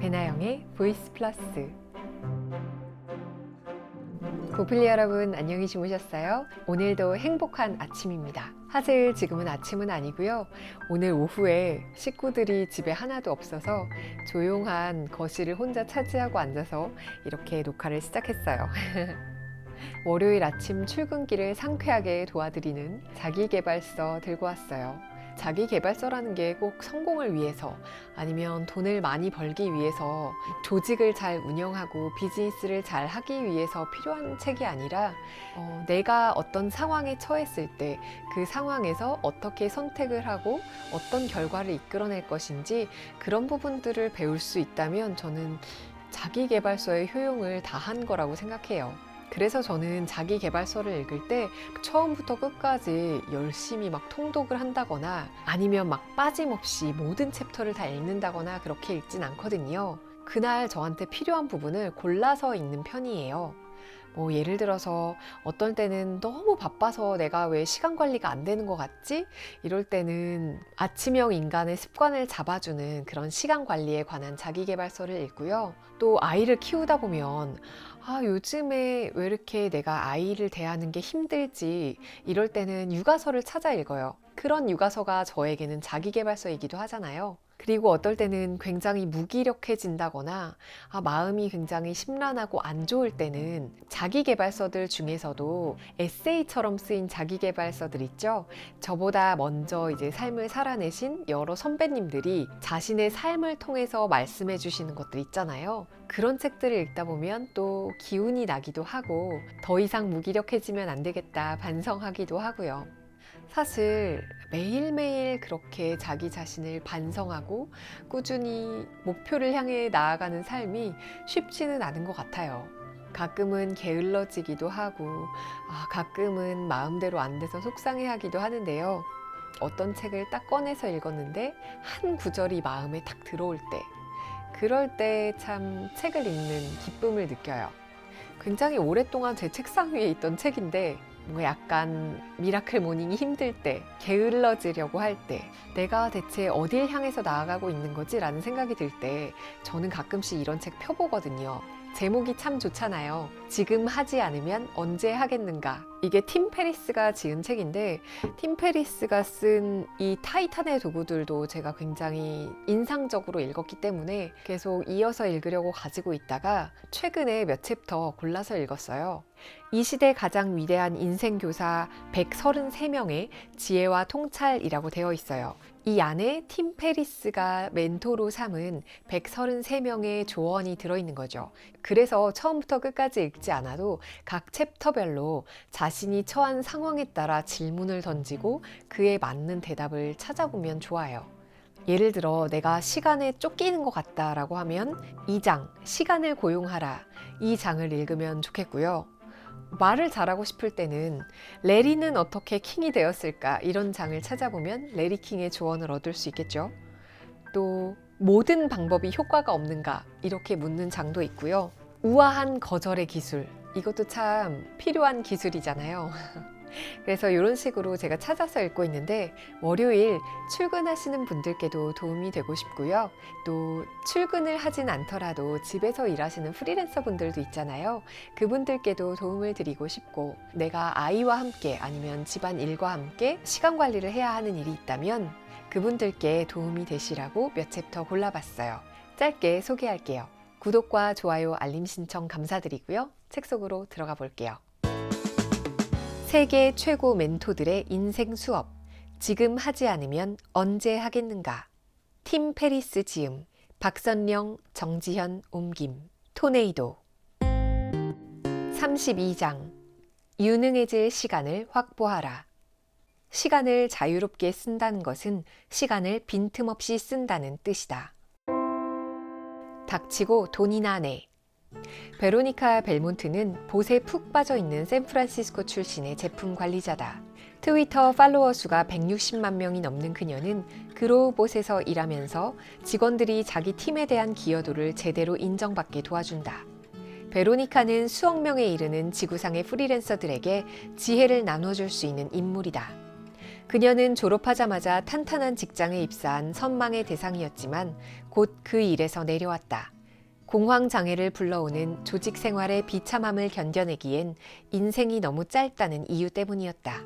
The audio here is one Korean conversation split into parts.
배나영의 보이스 플러스 고필리 여러분 안녕히 주무셨어요? 오늘도 행복한 아침입니다. 사실 지금은 아침은 아니고요. 오늘 오후에 식구들이 집에 하나도 없어서 조용한 거실을 혼자 차지하고 앉아서 이렇게 녹화를 시작했어요. 월요일 아침 출근길을 상쾌하게 도와드리는 자기개발서 들고 왔어요. 자기 개발서라는 게 꼭 성공을 위해서 아니면 돈을 많이 벌기 위해서 조직을 잘 운영하고 비즈니스를 잘 하기 위해서 필요한 책이 아니라 어, 내가 어떤 상황에 처했을 때 그 상황에서 어떻게 선택을 하고 어떤 결과를 이끌어낼 것인지 그런 부분들을 배울 수 있다면 저는 자기 개발서의 효용을 다 한 거라고 생각해요. 그래서 저는 자기 개발서를 읽을 때 처음부터 끝까지 열심히 막 통독을 한다거나 아니면 막 빠짐없이 모든 챕터를 다 읽는다거나 그렇게 읽진 않거든요. 그날 저한테 필요한 부분을 골라서 읽는 편이에요. 뭐 예를 들어서 어떤 때는 너무 바빠서 내가 왜 시간 관리가 안 되는 것 같지? 이럴 때는 아침형 인간의 습관을 잡아주는 그런 시간 관리에 관한 자기개발서를 읽고요. 또 아이를 키우다 보면 아, 요즘에 왜 이렇게 내가 아이를 대하는 게 힘들지? 이럴 때는 육아서를 찾아 읽어요. 그런 육아서가 저에게는 자기개발서이기도 하잖아요. 그리고 어떨 때는 굉장히 무기력해진다거나 아, 마음이 굉장히 심란하고 안 좋을 때는 자기개발서들 중에서도 에세이처럼 쓰인 자기개발서들 있죠. 저보다 먼저 이제 삶을 살아내신 여러 선배님들이 자신의 삶을 통해서 말씀해 주시는 것들 있잖아요. 그런 책들을 읽다 보면 또 기운이 나기도 하고 더 이상 무기력해지면 안 되겠다 반성하기도 하고요. 사실 매일매일 그렇게 자기 자신을 반성하고 꾸준히 목표를 향해 나아가는 삶이 쉽지는 않은 것 같아요. 가끔은 게을러지기도 하고, 아, 가끔은 마음대로 안 돼서 속상해 하기도 하는데요. 어떤 책을 딱 꺼내서 읽었는데, 한 구절이 마음에 딱 들어올 때, 그럴 때 참 책을 읽는 기쁨을 느껴요. 굉장히 오랫동안 제 책상 위에 있던 책인데, 뭔가 약간 미라클 모닝이 힘들 때, 게을러지려고 할 때, 내가 대체 어딜 향해서 나아가고 있는 거지? 라는 생각이 들 때, 저는 가끔씩 이런 책 펴보거든요. 제목이 참 좋잖아요. 지금 하지 않으면 언제 하겠는가. 이게 팀 페리스가 지은 책인데, 팀 페리스가 쓴 이 타이탄의 도구들도 제가 굉장히 인상적으로 읽었기 때문에 계속 이어서 읽으려고 가지고 있다가 최근에 몇 챕터 골라서 읽었어요. 이 시대 가장 위대한 인생 교사 133명의 지혜와 통찰이라고 되어 있어요. 이 안에 팀 페리스가 멘토로 삼은 133명의 조언이 들어있는 거죠. 그래서 처음부터 끝까지 읽지 않아도 각 챕터별로 자신이 처한 상황에 따라 질문을 던지고 그에 맞는 대답을 찾아보면 좋아요. 예를 들어 내가 시간에 쫓기는 것 같다라고 하면 2장 시간을 고용하라 이 장을 읽으면 좋겠고요. 말을 잘하고 싶을 때는 레리는 어떻게 킹이 되었을까 이런 장을 찾아보면 레리 킹의 조언을 얻을 수 있겠죠. 또 모든 방법이 효과가 없는가 이렇게 묻는 장도 있고요. 우아한 거절의 기술 이것도 참 필요한 기술이잖아요. 그래서 이런 식으로 제가 찾아서 읽고 있는데 월요일 출근하시는 분들께도 도움이 되고 싶고요. 또 출근을 하진 않더라도 집에서 일하시는 프리랜서 분들도 있잖아요. 그분들께도 도움을 드리고 싶고 내가 아이와 함께 아니면 집안 일과 함께 시간 관리를 해야 하는 일이 있다면 그분들께 도움이 되시라고 몇 챕터 골라봤어요. 짧게 소개할게요. 구독과 좋아요, 알림 신청 감사드리고요. 책 속으로 들어가 볼게요. 세계 최고 멘토들의 인생 수업. 지금 하지 않으면 언제 하겠는가? 팀 페리스 지음. 박선령, 정지현 옮김. 토네이도. 32장. 유능해질 시간을 확보하라. 시간을 자유롭게 쓴다는 것은 시간을 빈틈없이 쓴다는 뜻이다. 닥치고 돈이나 내. 베로니카 벨몬트는 봇에 푹 빠져 있는 샌프란시스코 출신의 제품 관리자다. 트위터 팔로워 수가 160만 명이 넘는 그녀는 그로우봇에서 일하면서 직원들이 자기 팀에 대한 기여도를 제대로 인정받게 도와준다. 베로니카는 수억 명에 이르는 지구상의 프리랜서들에게 지혜를 나눠줄 수 있는 인물이다. 그녀는 졸업하자마자 탄탄한 직장에 입사한 선망의 대상이었지만 곧 그 일에서 내려왔다. 공황 장애를 불러오는 조직 생활의 비참함을 견뎌내기엔 인생이 너무 짧다는 이유 때문이었다.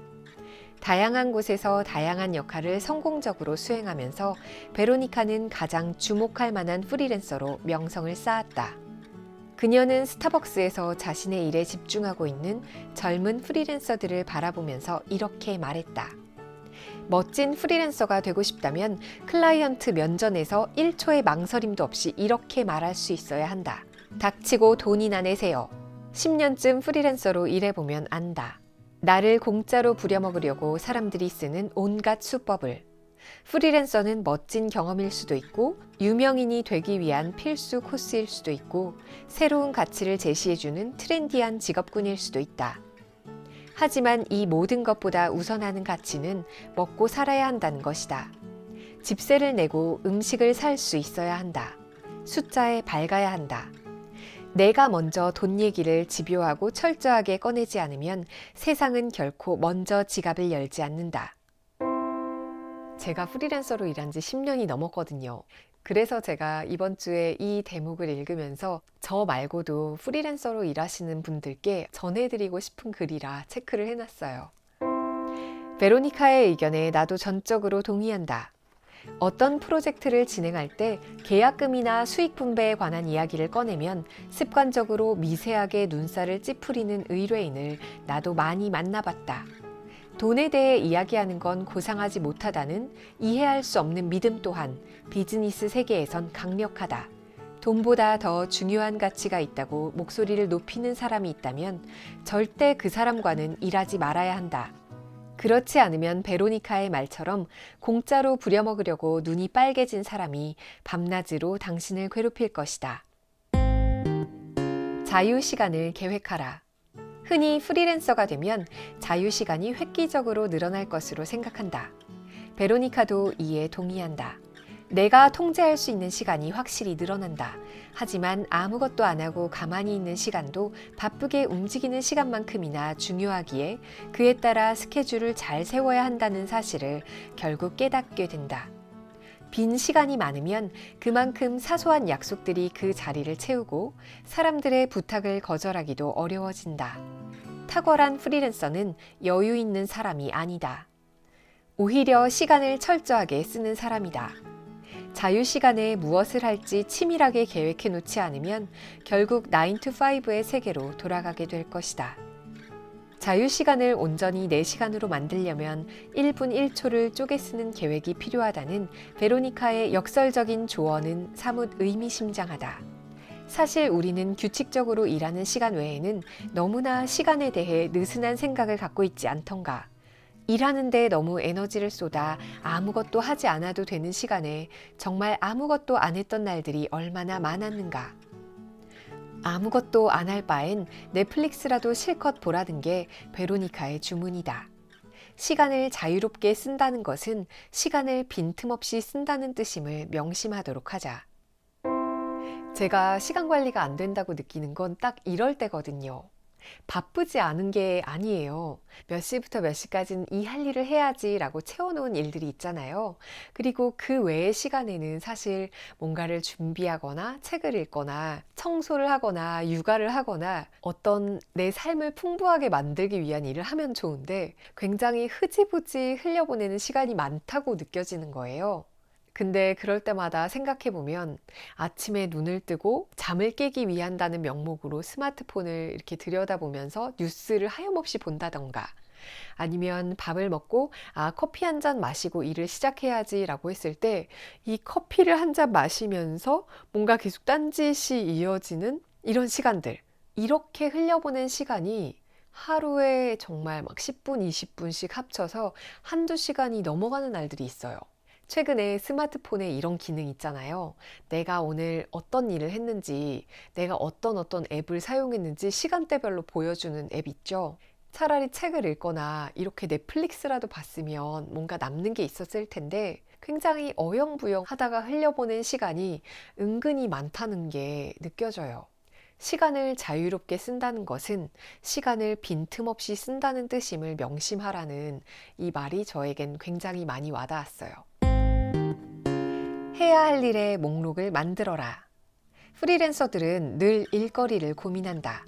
다양한 곳에서 다양한 역할을 성공적으로 수행하면서 베로니카는 가장 주목할 만한 프리랜서로 명성을 쌓았다. 그녀는 스타벅스에서 자신의 일에 집중하고 있는 젊은 프리랜서들을 바라보면서 이렇게 말했다. 멋진 프리랜서가 되고 싶다면 클라이언트 면전에서 1초의 망설임도 없이 이렇게 말할 수 있어야 한다. 닥치고 돈이나 내세요. 10년쯤 프리랜서로 일해보면 안다. 나를 공짜로 부려먹으려고 사람들이 쓰는 온갖 수법을. 프리랜서는 멋진 경험일 수도 있고, 유명인이 되기 위한 필수 코스일 수도 있고, 새로운 가치를 제시해주는 트렌디한 직업군일 수도 있다. 하지만 이 모든 것보다 우선하는 가치는 먹고 살아야 한다는 것이다. 집세를 내고 음식을 살 수 있어야 한다. 숫자에 밝아야 한다. 내가 먼저 돈 얘기를 집요하고 철저하게 꺼내지 않으면 세상은 결코 먼저 지갑을 열지 않는다. 제가 프리랜서로 일한 지 10년이 넘었거든요. 그래서 제가 이번 주에 이 대목을 읽으면서 저 말고도 프리랜서로 일하시는 분들께 전해드리고 싶은 글이라 체크를 해놨어요. 베로니카의 의견에 나도 전적으로 동의한다. 어떤 프로젝트를 진행할 때 계약금이나 수익 분배에 관한 이야기를 꺼내면 습관적으로 미세하게 눈살을 찌푸리는 의뢰인을 나도 많이 만나봤다. 돈에 대해 이야기하는 건 고상하지 못하다는 이해할 수 없는 믿음 또한 비즈니스 세계에선 강력하다. 돈보다 더 중요한 가치가 있다고 목소리를 높이는 사람이 있다면 절대 그 사람과는 일하지 말아야 한다. 그렇지 않으면 베로니카의 말처럼 공짜로 부려먹으려고 눈이 빨개진 사람이 밤낮으로 당신을 괴롭힐 것이다. 자유 시간을 계획하라. 흔히 프리랜서가 되면 자유 시간이 획기적으로 늘어날 것으로 생각한다. 베로니카도 이에 동의한다. 내가 통제할 수 있는 시간이 확실히 늘어난다. 하지만 아무것도 안 하고 가만히 있는 시간도 바쁘게 움직이는 시간만큼이나 중요하기에 그에 따라 스케줄을 잘 세워야 한다는 사실을 결국 깨닫게 된다. 빈 시간이 많으면 그만큼 사소한 약속들이 그 자리를 채우고 사람들의 부탁을 거절하기도 어려워진다. 탁월한 프리랜서는 여유 있는 사람이 아니다. 오히려 시간을 철저하게 쓰는 사람이다. 자유 시간에 무엇을 할지 치밀하게 계획해 놓지 않으면 결국 9 to 5의 세계로 돌아가게 될 것이다. 자유 시간을 온전히 4시간으로 만들려면 1분 1초를 쪼개 쓰는 계획이 필요하다는 베로니카의 역설적인 조언은 사뭇 의미심장하다. 사실 우리는 규칙적으로 일하는 시간 외에는 너무나 시간에 대해 느슨한 생각을 갖고 있지 않던가. 일하는데 너무 에너지를 쏟아 아무것도 하지 않아도 되는 시간에 정말 아무것도 안 했던 날들이 얼마나 많았는가. 아무것도 안 할 바엔 넷플릭스라도 실컷 보라는 게 베로니카의 주문이다. 시간을 자유롭게 쓴다는 것은 시간을 빈틈없이 쓴다는 뜻임을 명심하도록 하자. 제가 시간 관리가 안 된다고 느끼는 건 딱 이럴 때거든요. 바쁘지 않은 게 아니에요. 몇 시부터 몇 시까지는 이 할 일을 해야지 라고 채워놓은 일들이 있잖아요. 그리고 그 외의 시간에는 사실 뭔가를 준비하거나 책을 읽거나 청소를 하거나 육아를 하거나 어떤 내 삶을 풍부하게 만들기 위한 일을 하면 좋은데 굉장히 흐지부지 흘려보내는 시간이 많다고 느껴지는 거예요. 근데 그럴 때마다 생각해 보면 아침에 눈을 뜨고 잠을 깨기 위한다는 명목으로 스마트폰을 이렇게 들여다보면서 뉴스를 하염없이 본다던가 아니면 밥을 먹고 아 커피 한 잔 마시고 일을 시작해야지라고 했을 때 이 커피를 한 잔 마시면서 뭔가 계속 딴짓이 이어지는 이런 시간들 이렇게 흘려보낸 시간이 하루에 정말 막 10분, 20분씩 합쳐서 한두 시간이 넘어가는 날들이 있어요. 최근에 스마트폰에 이런 기능 있잖아요. 내가 오늘 어떤 일을 했는지, 내가 어떤 어떤 앱을 사용했는지 시간대별로 보여주는 앱 있죠. 차라리 책을 읽거나 이렇게 넷플릭스라도 봤으면 뭔가 남는 게 있었을 텐데 굉장히 어영부영 하다가 흘려보낸 시간이 은근히 많다는 게 느껴져요. 시간을 자유롭게 쓴다는 것은 시간을 빈틈없이 쓴다는 뜻임을 명심하라는 이 말이 저에겐 굉장히 많이 와닿았어요. 해야 할 일의 목록을 만들어라. 프리랜서들은 늘 일거리를 고민한다.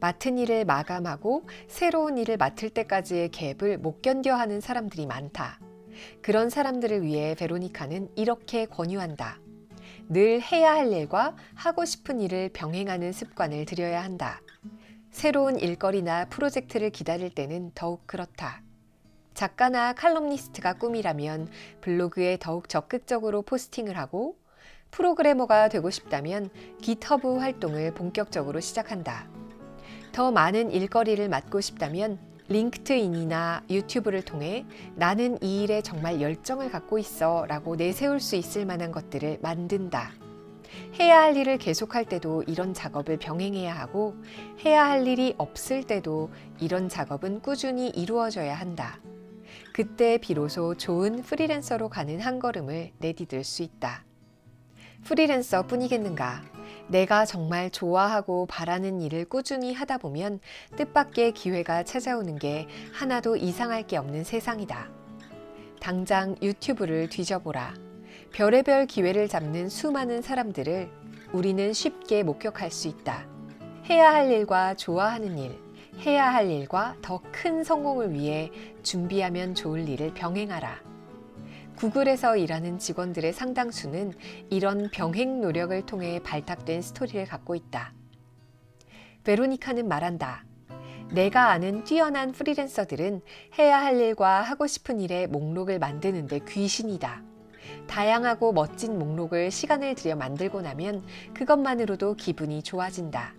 맡은 일을 마감하고 새로운 일을 맡을 때까지의 갭을 못 견뎌 하는 사람들이 많다. 그런 사람들을 위해 베로니카는 이렇게 권유한다. 늘 해야 할 일과 하고 싶은 일을 병행하는 습관을 들여야 한다. 새로운 일거리나 프로젝트를 기다릴 때는 더욱 그렇다. 작가나 칼럼니스트가 꿈이라면 블로그에 더욱 적극적으로 포스팅을 하고 프로그래머가 되고 싶다면 깃허브 활동을 본격적으로 시작한다. 더 많은 일거리를 맡고 싶다면 링크트인이나 유튜브를 통해 나는 이 일에 정말 열정을 갖고 있어 라고 내세울 수 있을 만한 것들을 만든다. 해야 할 일을 계속할 때도 이런 작업을 병행해야 하고 해야 할 일이 없을 때도 이런 작업은 꾸준히 이루어져야 한다. 그때 비로소 좋은 프리랜서로 가는 한 걸음을 내디딜 수 있다. 프리랜서 뿐이겠는가? 내가 정말 좋아하고 바라는 일을 꾸준히 하다 보면 뜻밖의 기회가 찾아오는 게 하나도 이상할 게 없는 세상이다. 당장 유튜브를 뒤져보라. 별의별 기회를 잡는 수많은 사람들을 우리는 쉽게 목격할 수 있다. 해야 할 일과 좋아하는 일, 해야 할 일과 더 큰 성공을 위해 준비하면 좋을 일을 병행하라. 구글에서 일하는 직원들의 상당수는 이런 병행 노력을 통해 발탁된 스토리를 갖고 있다. 베로니카는 말한다. 내가 아는 뛰어난 프리랜서들은 해야 할 일과 하고 싶은 일의 목록을 만드는데 귀신이다. 다양하고 멋진 목록을 시간을 들여 만들고 나면 그것만으로도 기분이 좋아진다.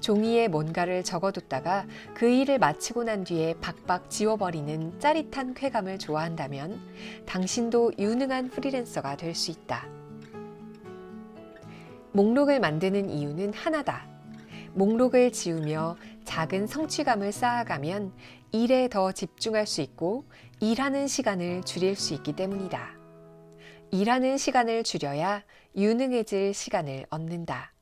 종이에 뭔가를 적어뒀다가 그 일을 마치고 난 뒤에 박박 지워버리는 짜릿한 쾌감을 좋아한다면 당신도 유능한 프리랜서가 될 수 있다. 목록을 만드는 이유는 하나다. 목록을 지우며 작은 성취감을 쌓아가면 일에 더 집중할 수 있고 일하는 시간을 줄일 수 있기 때문이다. 일하는 시간을 줄여야 유능해질 시간을 얻는다.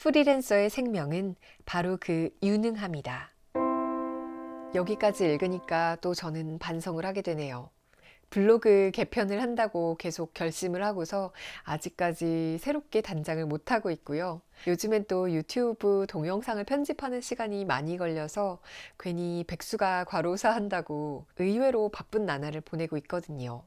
프리랜서의 생명은 바로 그 유능함이다. 여기까지 읽으니까 또 저는 반성을 하게 되네요. 블로그 개편을 한다고 계속 결심을 하고서 아직까지 새롭게 단장을 못하고 있고요. 요즘엔 또 유튜브 동영상을 편집하는 시간이 많이 걸려서 괜히 백수가 과로사 한다고 의외로 바쁜 나날을 보내고 있거든요.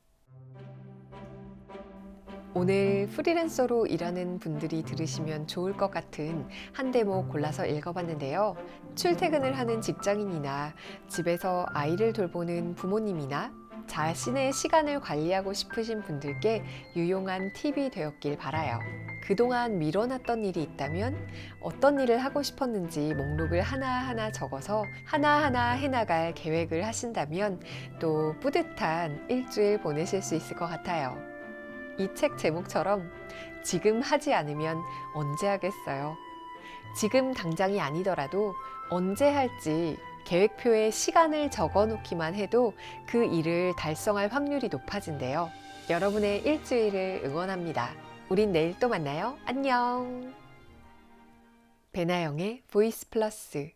오늘 프리랜서로 일하는 분들이 들으시면 좋을 것 같은 한 대목 골라서 읽어봤는데요. 출퇴근을 하는 직장인이나 집에서 아이를 돌보는 부모님이나 자신의 시간을 관리하고 싶으신 분들께 유용한 팁이 되었길 바라요. 그동안 미뤄놨던 일이 있다면 어떤 일을 하고 싶었는지 목록을 하나하나 적어서 하나하나 해나갈 계획을 하신다면 또 뿌듯한 일주일 보내실 수 있을 것 같아요. 이 책 제목처럼 지금 하지 않으면 언제 하겠어요? 지금 당장이 아니더라도 언제 할지 계획표에 시간을 적어 놓기만 해도 그 일을 달성할 확률이 높아진대요. 여러분의 일주일을 응원합니다. 우린 내일 또 만나요. 안녕. 배나영의 보이스 플러스